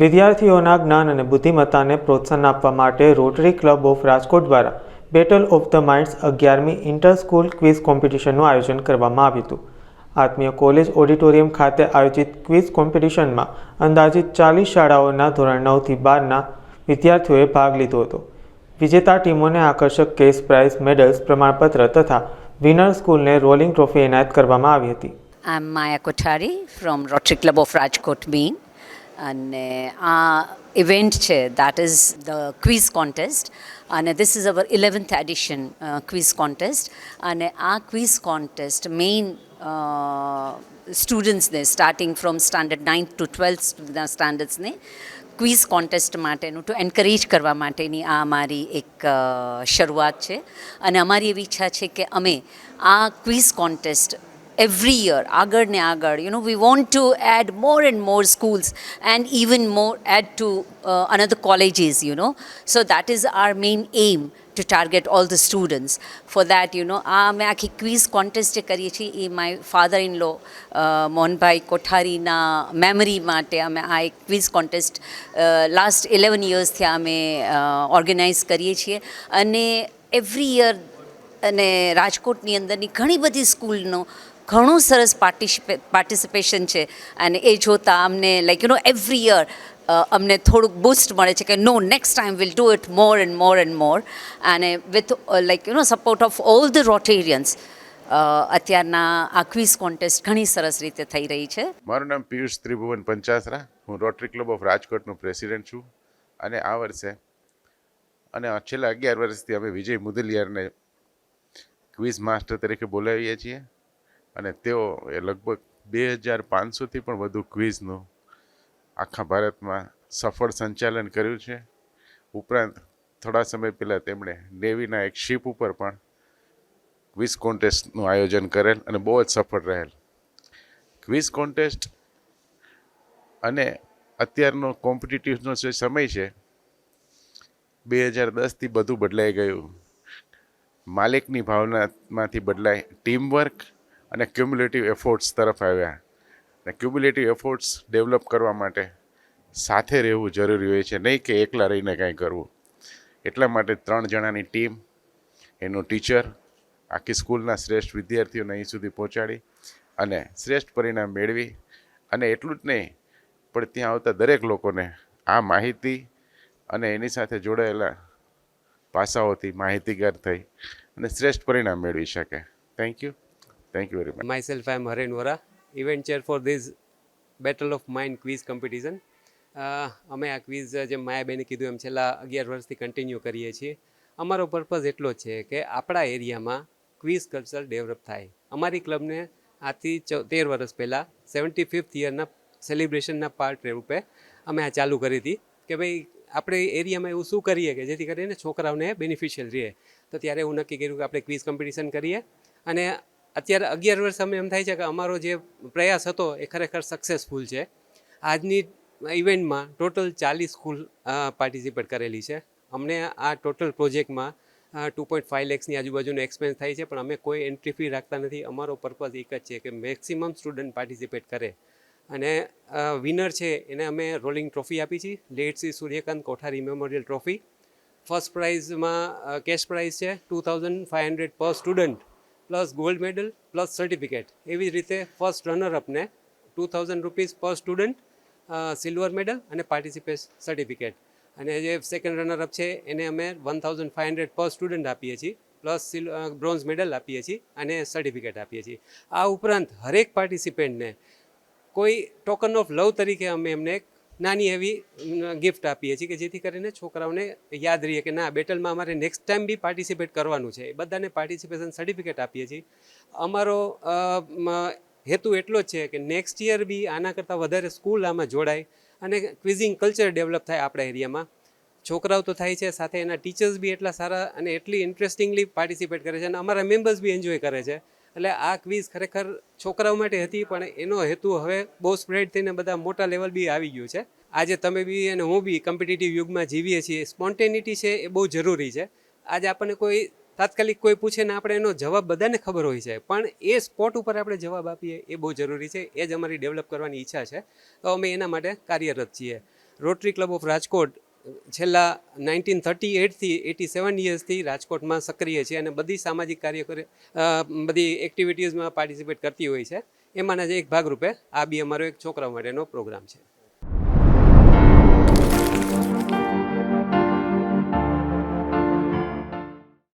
વિદ્યાર્થીઓના જ્ઞાન અને બુદ્ધિમત્તાને પ્રોત્સાહન આપવા માટે રોટરી ક્લબ ઓફ રાજકોટ દ્વારા બેટલ ઓફ ધ માઇન્ડ્સ અગિયારમી ઇન્ટર સ્કૂલ ક્વિઝ કોમ્પિટિશનનું આયોજન કરવામાં આવ્યું હતું. આત્મીય કોલેજ ઓડિટોરિયમ ખાતે આયોજિત ક્વિઝ કોમ્પિટિશનમાં અંદાજિત ચાલીસ શાળાઓના ધોરણ નવથી બારના વિદ્યાર્થીઓએ ભાગ લીધો હતો. વિજેતા ટીમોને આકર્ષક કેસ પ્રાઇઝ, મેડલ્સ, પ્રમાણપત્ર તથા વિનર સ્કૂલને રોલિંગ ટ્રોફી એનાયત કરવામાં આવી હતી. I am Maya Kothari from Rotary club of Rajkot Main અને આ ઇવેન્ટ છે that is the quiz contest અને this is our eleventh edition quiz contest અને આ quiz contest main સ્ટુડન્ટ્સને starting from standard ninth to ટ્વેલ્થના સ્ટાન્ડર્ડ્સને quiz contest માટેનું to encourage કરવા માટેની આ અમારી એક શરૂઆત છે અને અમારી એવી ઈચ્છા છે કે અમે આ ક્વિઝ કોન્ટેસ્ટ every year આગળ ને આગળ know we want to add more and more schools and even more add to uh, another colleges you know so that is our main aim to target all the students for that you know આ અમે આખી quiz contest જે કરીએ છીએ એ my father in law Mohanbhai કોઠારીના memory માટે અમે આ એક ક્વિઝ કોન્ટેસ્ટ લાસ્ટ ઇલેવન યર્સથી અમે ઓર્ગેનાઇઝ કરીએ છીએ અને એવરી યર અને રાજકોટની અંદરની ઘણી બધી સ્કૂલનો ઘણું સરસ પાર્ટિસિપે પાર્ટિસિપેશન છે. અને એ જોતાં અમને like you know every year અમને થોડુંક બૂસ્ટ મળે છે કે no next time will do it more and more and more અને with like you know support of all the Rotarians અત્યારના આ ક્વિઝ કોન્ટેસ્ટ ઘણી સરસ રીતે થઈ રહી છે. મારું નામ પિયુષ ત્રિભુવન પંચાસરા. હું રોટરી ક્લબ ઓફ રાજકોટનો પ્રેસિડેન્ટ છું. અને આ વર્ષે, અને છેલ્લા અગિયાર વર્ષથી અમે વિજય મુદલિયારને ક્વિઝ માસ્ટર તરીકે બોલાવીએ છીએ. અને તેઓ એ લગભગ બે હજાર પાંચસોથી પણ વધુ ક્વિઝનું આખા ભારતમાં સફળ સંચાલન કર્યું છે. ઉપરાંત થોડા સમય પહેલાં તેમણે નેવીના એક શિપ ઉપર પણ ક્વિઝ કોન્ટેસ્ટનું આયોજન કરેલ અને બહુ જ સફળ રહેલ. ક્વિઝ કોન્ટેસ્ટ અને અત્યારનો કોમ્પિટિટિવનો જે સમય છે, બે હજાર દસથી બધું બદલાઈ ગયું. માલિકની ભાવનામાંથી બદલાય ટીમવર્ક અને ક્યુમ્યુલેટિવ એફોર્ટ્સ તરફ આવ્યા. અને ક્યુમ્યુલેટિવ એફોર્ટ્સ ડેવલપ કરવા માટે સાથે રહેવું જરૂરી હોય છે. નહીં કે એકલા રહીને કાંઈ કરવું. એટલા માટે ત્રણ જણાની ટીમ એનું ટીચર આખી સ્કૂલના શ્રેષ્ઠ વિદ્યાર્થીઓને અહીં સુધી પહોંચાડી અને શ્રેષ્ઠ પરિણામ મેળવી. અને એટલું જ નહીં, પણ ત્યાં આવતા દરેક લોકોને આ માહિતી અને એની સાથે જોડાયેલા પાસાઓથી માહિતીગાર થઈ અને શ્રેષ્ઠ પરિણામ મેળવી શકે. Thank you thank you very much Myself, I am Haren Vora, event chair for this Battle of Mind quiz competition. અ, અમે આ ક્વિઝ જેમ માયાબેને કીધું એમ છેલ્લા અગિયાર વર્ષથી કન્ટિન્યુ કરીએ છીએ. અમારો પર્પઝ એટલો છે કે આપણા એરિયામાં ક્વિઝ કલ્ચર ડેવલપ થાય. અમારી ક્લબને આથી તેર વર્ષ પહેલાં સેવન્ટી ફિફ્થ યરના સેલિબ્રેશનના પાર્ટ રૂપે અમે આ ચાલુ કરી હતી કે ભાઈ આપણે એરિયામાં એવું શું કરીએ કે જેથી કરીને છોકરાઓને બેનિફિશિયલ રહે. તો ત્યારે એવું નક્કી કર્યું કે આપણે ક્વિઝ કોમ્પિટિશન કરીએ અને અત્યારે અગિયાર વર્ષ અમે એમ થાય છે કે અમારો જે પ્રયાસ હતો એ ખરેખર સક્સેસફુલ છે. આજની ઇવેન્ટમાં ટોટલ ચાલીસ સ્કૂલ પાર્ટિસિપેટ કરેલી છે. અમને આ ટોટલ પ્રોજેક્ટમાં ટુ પોઈન્ટ ફાઇવ લેક્સની આજુબાજુનો એક્સપેન્સ થાય છે, પણ અમે કોઈ એન્ટ્રી ફી રાખતા નથી. અમારો પર્પઝ એક જ છે કે મેક્સિમમ સ્ટુડન્ટ પાર્ટિસિપેટ કરે. અને વિનર છે એને અમે રોલિંગ ટ્રોફી આપી છે. Late Shri Suryakant Kothari memorial trophy first પ્રાઇઝમાં cash prize છે two thousand five hundred per student plus gold medal, plus certificate એવી જ રીતે first રનરઅપને two thousand rupees per student silver medal અને પાર્ટિસિપેટ સર્ટિફિકેટ અને જે second runner up છે, એને અમે one thousand five hundred per student આપીએ છીએ પ્લસ બ્રોન્ઝ મેડલ આપીએ છીએ અને સર્ટિફિકેટ આપીએ છીએ. આ ઉપરાંત હરેક પાર્ટિસિપેન્ટને કોઈ ટોકન ઓફ લવ તરીકે અમે એમને એક નાની એવી ગિફ્ટ આપીએ છીએ કે જેથી કરીને છોકરાઓને યાદ રહીએ કે ના, બેટલમાં અમારે નેક્સ્ટ ટાઈમ બી પાર્ટિસિપેટ કરવાનું છે. બધાને પાર્ટિસિપેશન સર્ટિફિકેટ આપીએ છીએ. અમારો હેતુ એટલો જ છે કે નેક્સ્ટ યર બી આના કરતાં વધારે સ્કૂલ આમાં જોડાય અને ક્વિઝિંગ કલ્ચર ડેવલપ થાય આપણા એરિયામાં. છોકરાઓ તો થાય છે, સાથે એના ટીચર્સ બી એટલા સારા અને એટલી ઇન્ટરેસ્ટિંગલી પાર્ટિસિપેટ કરે છે અને અમારા મેમ્બર્સ બી એન્જોય કરે છે. એટલે આ ક્વિઝ ખરેખર છોકરાઓ માટે હતી, પણ એનો હેતુ હવે બહુ સ્પ્રેડ થઈને બધા મોટા લેવલ બી આવી ગયું છે. આજે તમે બી અને હું બી કોમ્પિટિટિવ યુગમાં જીવીએ છીએ સ્પોન્ટેનિટી છે એ બહુ જરૂરી છે. આજે આપણને કોઈ તાત્કાલિક કોઈ પૂછે ને આપણે એનો જવાબ બધાને ખબર હોય છે, પણ એ સ્પોટ ઉપર આપણે જવાબ આપીએ એ બહુ જરૂરી છે, એ જ અમારી ડેવલપ કરવાની ઈચ્છા છે. તો અમે એના માટે કાર્યરત છીએ. રોટરી ક્લબ ઓફ રાજકોટ છેલ્લા નાઇન્ટીન થર્ટી એટથી, એટી સેવન યર્સથી રાજકોટમાં સક્રિય છે અને બધી સામાજિક કાર્ય કરે બધી એક્ટિવિટીઝમાં પાર્ટિસિપેટ કરતી હોય છે. એમાંના જ એક ભાગરૂપે આ બી અમારો એક છોકરા માટેનો પ્રોગ્રામ છે.